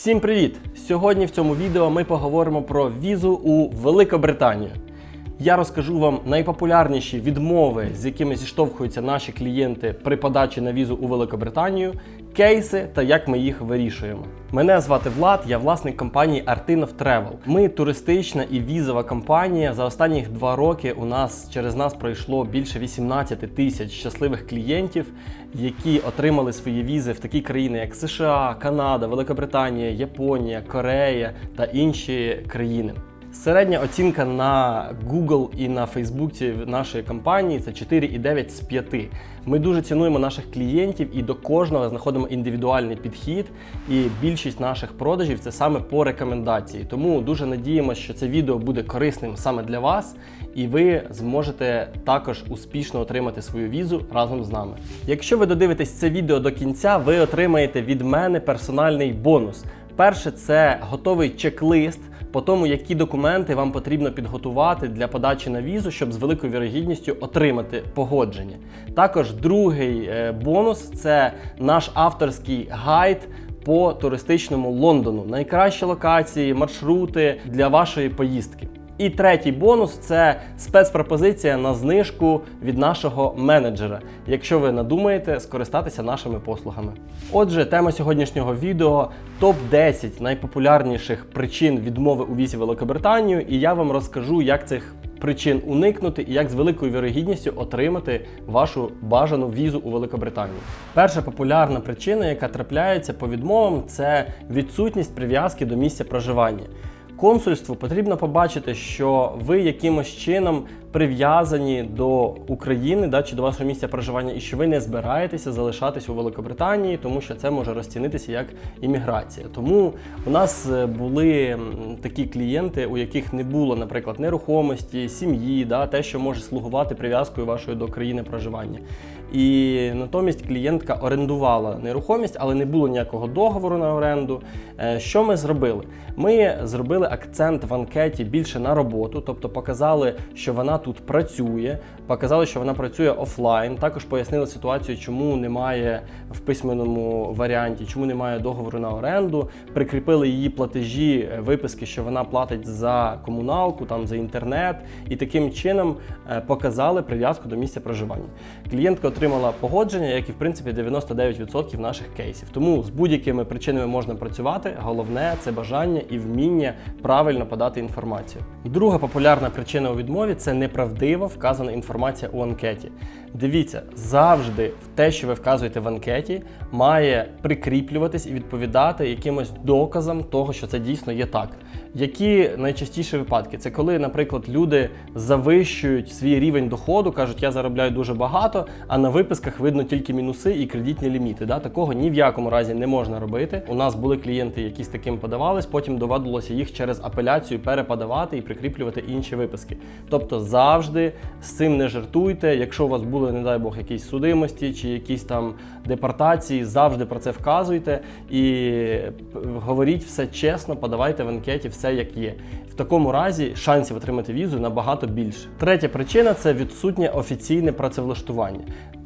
Всім привіт! Сьогодні в цьому відео ми поговоримо про візу у Великобританію. Я розкажу вам найпопулярніші відмови, з якими зіштовхуються наші клієнти при подачі на візу у Великобританію, кейси та як ми їх вирішуємо. Мене звати Влад, я власник компанії Artinov Travel. Ми туристична і візова компанія. За останні два роки у нас через нас пройшло більше 18 тисяч щасливих клієнтів, які отримали свої візи в такі країни, як США, Канада, Великобританія, Японія, Корея та інші країни. Середня оцінка на Google і на Фейсбуці нашої компанії це 4,9 з 5. Ми дуже цінуємо наших клієнтів і до кожного знаходимо індивідуальний підхід. І більшість наших продажів це саме по рекомендації. Тому дуже надіємося, що це відео буде корисним саме для вас, і ви зможете також успішно отримати свою візу разом з нами. Якщо ви додивитесь це відео до кінця, ви отримаєте від мене персональний бонус. Перше, це готовий чек-лист по тому, які документи вам потрібно підготувати для подачі на візу, щоб з великою вірогідністю отримати погодження. Також другий е, бонус це наш авторський гайд. По туристичному Лондону найкращі локації, маршрути для вашої поїздки. І третій бонус це спецпропозиція на знижку від нашого менеджера, якщо ви надумаєте скористатися нашими послугами. Отже, тема сьогоднішнього відео топ 10 найпопулярніших причин відмови у візі Великобританію, і я вам розкажу, як цих причин уникнути і як з великою вірогідністю отримати вашу бажану візу у Великобританію. Перша популярна причина, яка трапляється по відмовам, це відсутність прив'язки до місця проживання. Консульству потрібно побачити, що ви якимось чином прив'язані до України да, чи до вашого місця проживання, і що ви не збираєтеся залишатись у Великобританії, тому що це може розцінитися як імміграція. Тому у нас е, були такі клієнти, у яких не було, наприклад, нерухомості, сім'ї, да, те, що може слугувати прив'язкою вашої до країни проживання. І натомість клієнтка орендувала нерухомість, але не було ніякого договору на оренду. Е, Що ми зробили? Ми зробили акцент в анкеті більше на роботу, тобто показали, що вона тут працює, показали, що вона працює офлайн. Також пояснили ситуацію, чому немає в письменному варіанті, чому немає договору на оренду. Прикріпили її платежі, е, виписки, що вона платить за комуналку, там за інтернет, і таким чином е, показали прив'язку до місця проживання. Клієнтка отримала погодження, як і в принципі 99% наших кейсів. Тому з будь-якими причинами можна працювати. Головне це бажання і вміння правильно подати інформацію. Друга популярна причина у відмові це неправдиво вказана інформація у анкеті. Дивіться, завжди в те, що ви вказуєте в анкеті, має прикріплюватись і відповідати якимось доказам того, що це дійсно є так. Які найчастіші випадки? Це коли, наприклад, люди завищують свій рівень доходу, кажуть, я заробляю дуже багато, а на виписках видно тільки мінуси і кредитні ліміти. Да? Такого ні в якому разі не можна робити. У нас були клієнти, які з таким подавались, потім доводилося їх через апеляцію переподавати і прикріплювати інші виписки. Тобто завжди з цим не жартуйте. Якщо у вас були, не дай Бог, якісь судимості чи якісь там депортації, завжди про це вказуйте і говоріть все чесно, подавайте в анкеті все як є. В такому разі шансів отримати візу набагато більше. Третя причина це відсутнє офіційне працевлаштування.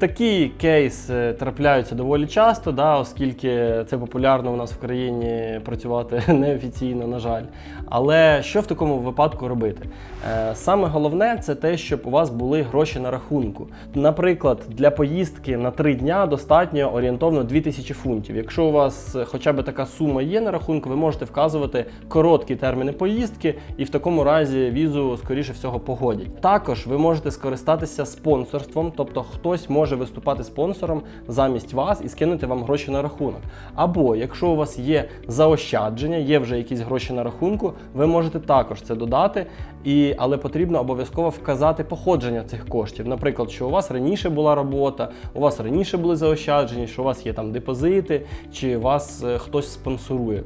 Такі кейси трапляються доволі часто, да, оскільки це популярно у нас в країні працювати неофіційно, на жаль. Але що в такому випадку робити? Е, Саме головне це те, щоб у вас були гроші на рахунку. Наприклад, для поїздки на 3 дня достатньо орієнтовно 2000 фунтів. Якщо у вас хоча б така сума є на рахунку, ви можете вказувати короткі терміни поїздки, і в такому разі візу, скоріше всього, погодять. Також ви можете скористатися спонсорством, тобто хтось може виступати спонсором замість вас і скинути вам гроші на рахунок. Або якщо у вас є заощадження, є вже якісь гроші на рахунку, ви можете також це додати, і, але потрібно обов'язково вказати походження цих коштів. Наприклад, що у вас раніше була робота, у вас раніше були заощадження, що у вас є там депозити, чи вас е, хтось спонсорує.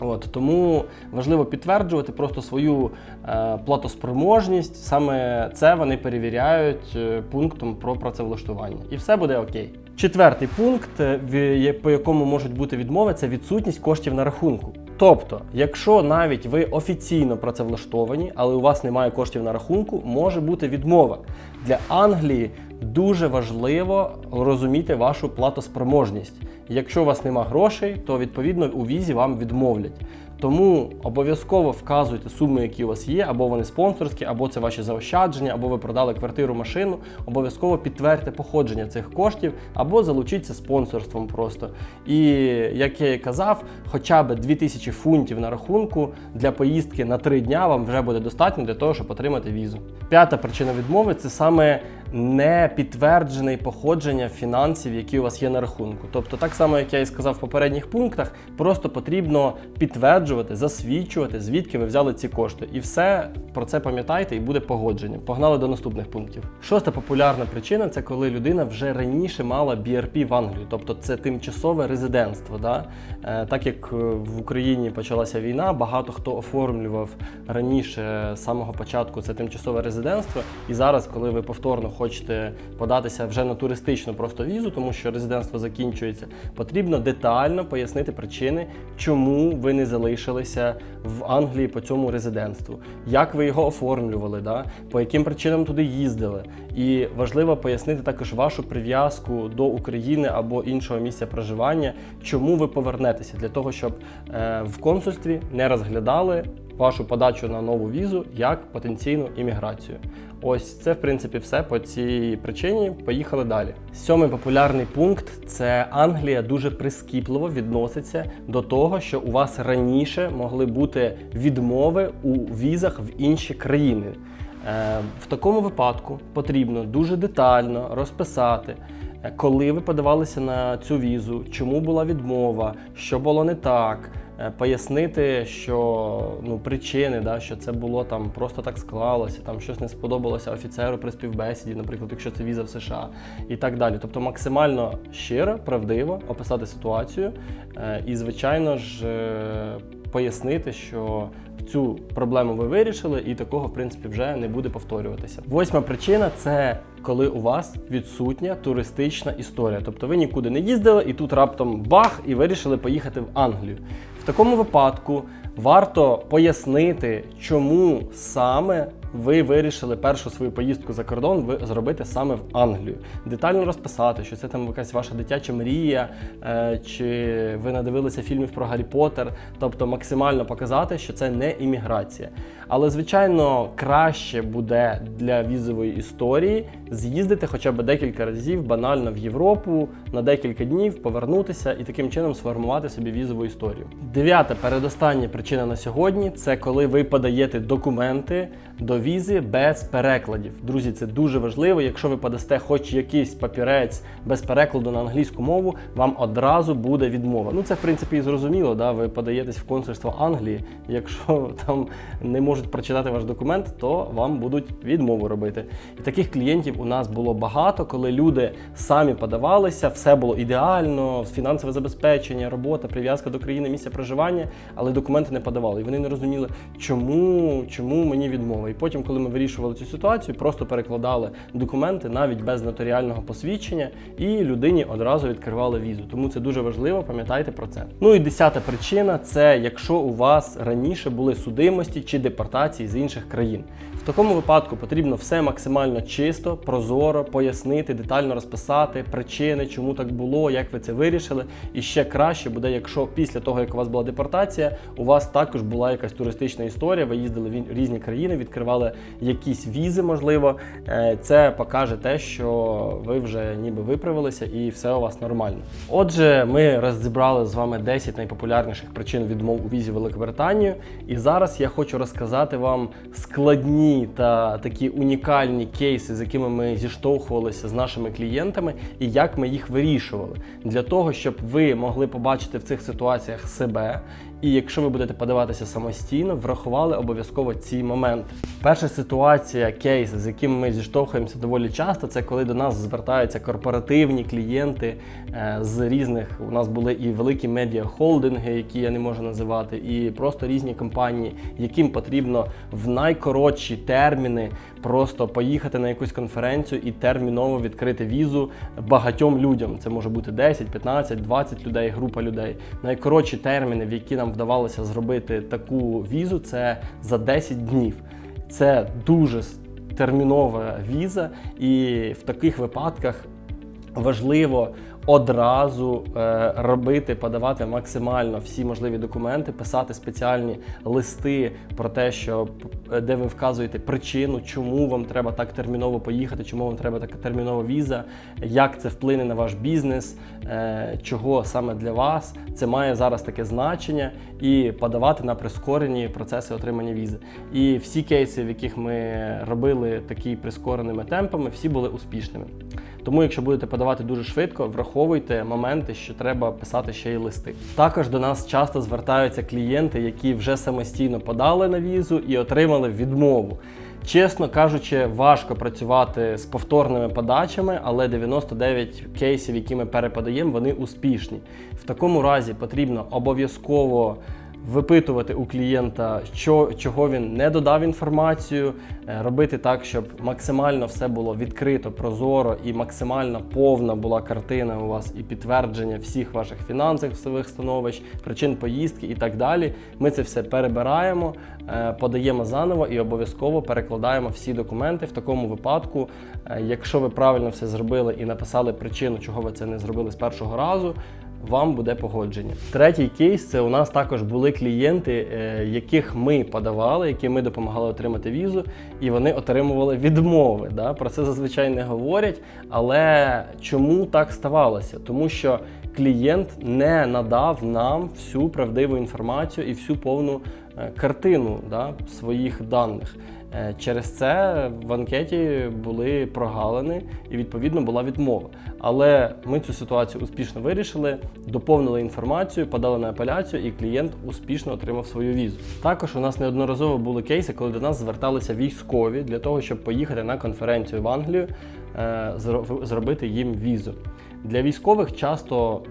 От тому важливо підтверджувати просто свою е, платоспроможність. Саме це вони перевіряють е, пунктом про працевлаштування, і все буде окей. Четвертий пункт, е, по якому можуть бути відмови, це відсутність коштів на рахунку. Тобто, якщо навіть ви офіційно працевлаштовані, але у вас немає коштів на рахунку, може бути відмова. Для Англії дуже важливо розуміти вашу платоспроможність. Якщо у вас нема грошей, то відповідно у візі вам відмовлять. Тому обов'язково вказуйте суми, які у вас є, або вони спонсорські, або це ваші заощадження, або ви продали квартиру, машину. Обов'язково підтвердьте походження цих коштів, або залучіться спонсорством просто. І як я і казав, хоча б 2000 фунтів на рахунку для поїздки на 3 дня вам вже буде достатньо для того, щоб отримати візу. П'ята причина відмови це саме не підтверджене походження фінансів, які у вас є на рахунку. Тобто, так само, як я і сказав в попередніх пунктах, просто потрібно підтверджувати, засвідчувати, звідки ви взяли ці кошти. І все про це пам'ятайте, і буде погодження. Погнали до наступних пунктів. Шоста популярна причина це коли людина вже раніше мала BRP в Англії, тобто це тимчасове резидентство. Да? Е, так як е, в Україні почалася війна, багато хто оформлював раніше з самого початку це тимчасове резидентство. І зараз, коли ви повторно хочете податися вже на туристичну просто візу, тому що резидентство закінчується, потрібно детально пояснити причини, чому ви не залишилися в Англії по цьому резидентству, як ви його оформлювали, да? по яким причинам туди їздили. І важливо пояснити також вашу прив'язку до України або іншого місця проживання, чому ви повернетеся, для того, щоб е, в консульстві не розглядали вашу подачу на нову візу як потенційну імміграцію. Ось це, в принципі, все по цій причині. Поїхали далі. Сьомий популярний пункт це Англія дуже прискіпливо відноситься до того, що у вас раніше могли бути відмови у візах в інші країни. Е, В такому випадку потрібно дуже детально розписати. е, Коли ви подавалися на цю візу, чому була відмова, що було не так, пояснити, що ну причини, да, що це було там просто так склалося, там щось не сподобалося офіцеру при співбесіді, наприклад, якщо це віза в США, і так далі. Тобто максимально щиро, правдиво описати ситуацію, е, і звичайно ж е, пояснити, що цю проблему ви вирішили, і такого в принципі вже не буде повторюватися. Восьма причина це коли у вас відсутня туристична історія. Тобто ви нікуди не їздили, і тут раптом бах, і вирішили поїхати в Англію. Такому випадку варто пояснити, чому саме ви вирішили першу свою поїздку за кордон зробити саме в Англію. Детально розписати, що це там якась ваша дитяча мрія, е, чи ви надивилися фільмів про Гаррі Поттер, тобто максимально показати, що це не імміграція. Але, звичайно, краще буде для візової історії з'їздити хоча б декілька разів банально в Європу на декілька днів, повернутися і таким чином сформувати собі візову історію. Дев'ята передостання причина на сьогодні це коли ви подаєте документи до візи без перекладів. Друзі, це дуже важливо. Якщо ви подасте хоч якийсь папірець без перекладу на англійську мову, вам одразу буде відмова. Ну це в принципі і зрозуміло. Да? Ви подаєтесь в консульство Англії. Якщо там не можуть прочитати ваш документ, то вам будуть відмову робити. І таких клієнтів у нас було багато, коли люди самі подавалися, все було ідеально, фінансове забезпечення, робота, прив'язка до країни, місця проживання, але документи не подавали. І вони не розуміли, чому, чому мені відмова. І потім, коли ми вирішували цю ситуацію, просто перекладали документи навіть без нотаріального посвідчення, і людині одразу відкривали візу. Тому це дуже важливо, пам'ятайте про це. Ну і десята причина це якщо у вас раніше були судимості чи депортації з інших країн. В такому випадку потрібно все максимально чисто, прозоро пояснити, детально розписати причини, чому так було, як ви це вирішили. І ще краще буде, якщо після того, як у вас була депортація, у вас також була якась туристична історія, ви їздили в різні країни, відкривали якісь візи, можливо. Е, Це покаже те, що ви вже ніби виправилися і все у вас нормально. Отже, ми розібрали з вами 10 найпопулярніших причин відмов у візі Великобританію. І зараз я хочу розказати вам складні та такі унікальні кейси, з якими ми зіштовхувалися з нашими клієнтами, і як ми їх вирішували, для того, щоб ви могли побачити в цих ситуаціях себе. І якщо ви будете подаватися самостійно, врахували обов'язково ці моменти. Перша ситуація, кейс, з яким ми зіштовхуємося доволі часто, це коли до нас звертаються корпоративні клієнти з різних. У нас були і великі медіахолдинги, які я не можу називати, і просто різні компанії, яким потрібно в найкоротші терміни просто поїхати на якусь конференцію і терміново відкрити візу багатьом людям. Це може бути 10, 15, 20 людей, група людей. Найкоротші терміни, в які нам вдавалося зробити таку візу, це за 10 днів. Це дуже термінова віза, і в таких випадках важливо одразу е, робити, подавати максимально всі можливі документи, писати спеціальні листи про те, що е, де ви вказуєте причину, чому вам треба так терміново поїхати, чому вам треба така термінова віза, як це вплине на ваш бізнес, е, чого саме для вас. Це має зараз таке значення і подавати на прискорені процеси отримання візи. І всі кейси, в яких ми робили такі прискореними темпами, всі були успішними. Тому, якщо будете подавати дуже швидко, враховуйте моменти, що треба писати ще й листи. Також до нас часто звертаються клієнти, які вже самостійно подали на візу і отримали відмову. Чесно кажучи, важко працювати з повторними подачами, але 99 кейсів, які ми переподаємо, вони успішні. В такому разі потрібно обов'язково випитувати у клієнта, що, чого він не додав інформацію, е, робити так, щоб максимально все було відкрито, прозоро і максимально повна була картина у вас і підтвердження всіх ваших фінансових становищ, причин поїздки і так далі. Ми це все перебираємо, е, подаємо заново і обов'язково перекладаємо всі документи. В такому випадку, е, якщо ви правильно все зробили і написали причину, чого ви це не зробили з першого разу вам буде погодження. Третій кейс це у нас також були клієнти, е, яких ми подавали, які ми допомагали отримати візу, і вони отримували відмови. Да? Про це зазвичай не говорять. Але чому так ставалося? Тому що клієнт не надав нам всю правдиву інформацію і всю повну е, картину да, своїх даних. Е, Через це в анкеті були прогалини і відповідно була відмова. Але ми цю ситуацію успішно вирішили, доповнили інформацію, подали на апеляцію, і клієнт успішно отримав свою візу. Також у нас неодноразово були кейси, коли до нас зверталися військові для того, щоб поїхати на конференцію в Англію, е, зробити їм візу. Для військових часто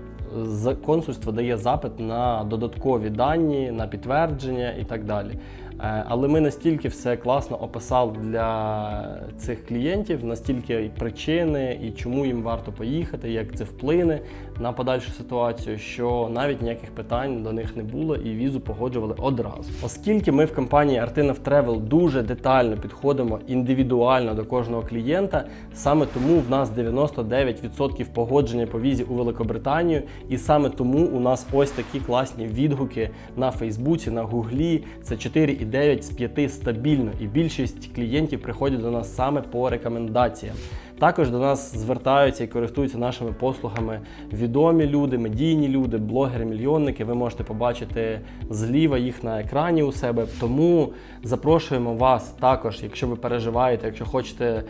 консульство дає запит на додаткові дані, на підтвердження і так далі. Е, Але ми настільки все класно описали для цих клієнтів, настільки і причини, і чому їм варто поїхати, як це вплине на подальшу ситуацію, що навіть ніяких питань до них не було і візу погоджували одразу. Оскільки ми в компанії Artinov Travel дуже детально підходимо індивідуально до кожного клієнта, саме тому в нас 99% погодження по візі у Великобританію, і саме тому у нас ось такі класні відгуки на Фейсбуці, на Гуглі. Це 4,9 з 5 стабільно, і більшість клієнтів приходять до нас саме по рекомендаціям. Також до нас звертаються і користуються нашими послугами відомі люди, медійні люди, блогери-мільйонники. Ви можете побачити зліва їх на екрані у себе. Тому запрошуємо вас також, якщо ви переживаєте, якщо хочете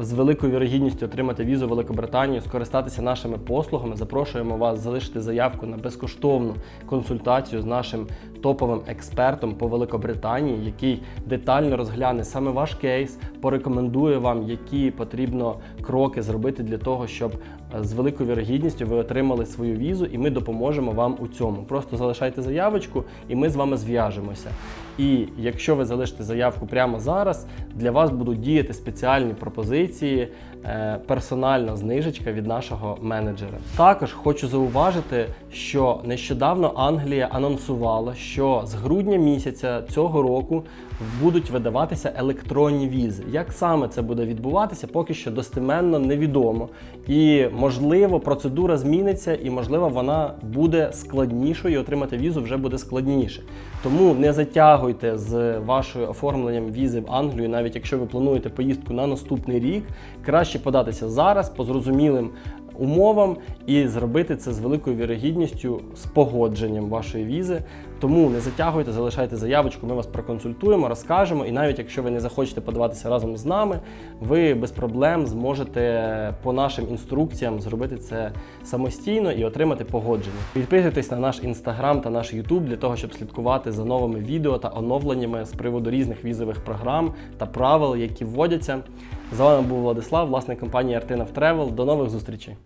з великою вірогідністю отримати візу в Великобританію, скористатися нашими послугами. Запрошуємо вас залишити заявку на безкоштовну консультацію з нашим топовим експертом по Великобританії, який детально розгляне саме ваш кейс, порекомендує вам, які потрібно кроки зробити для того, щоб з великою вірогідністю ви отримали свою візу, і ми допоможемо вам у цьому. Просто залишайте заявочку, і ми з вами зв'яжемося. І якщо ви залишите заявку прямо зараз, для вас будуть діяти спеціальні пропозиції, е, персональна знижечка від нашого менеджера. Також хочу зауважити, що нещодавно Англія анонсувала, що з грудня місяця цього року будуть видаватися електронні візи. Як саме це буде відбуватися, поки що достеменно невідомо. І можливо, процедура зміниться, і можливо, вона буде складнішою, і отримати візу вже буде складніше. Тому не затягуйте з вашою оформленням візи в Англію, навіть якщо ви плануєте поїздку на наступний рік, краще податися зараз по зрозумілим умовам і зробити це з великою вірогідністю з погодженням вашої візи. Тому не затягуйте, залишайте заявочку, ми вас проконсультуємо, розкажемо. І навіть якщо ви не захочете подаватися разом з нами, ви без проблем зможете по нашим інструкціям зробити це самостійно і отримати погодження. Підписуйтесь на наш інстаграм та наш Ютуб для того, щоб слідкувати за новими відео та оновленнями з приводу різних візових програм та правил, які вводяться. З вами був Владислав, власник компанії Artinov Travel. До нових зустрічей!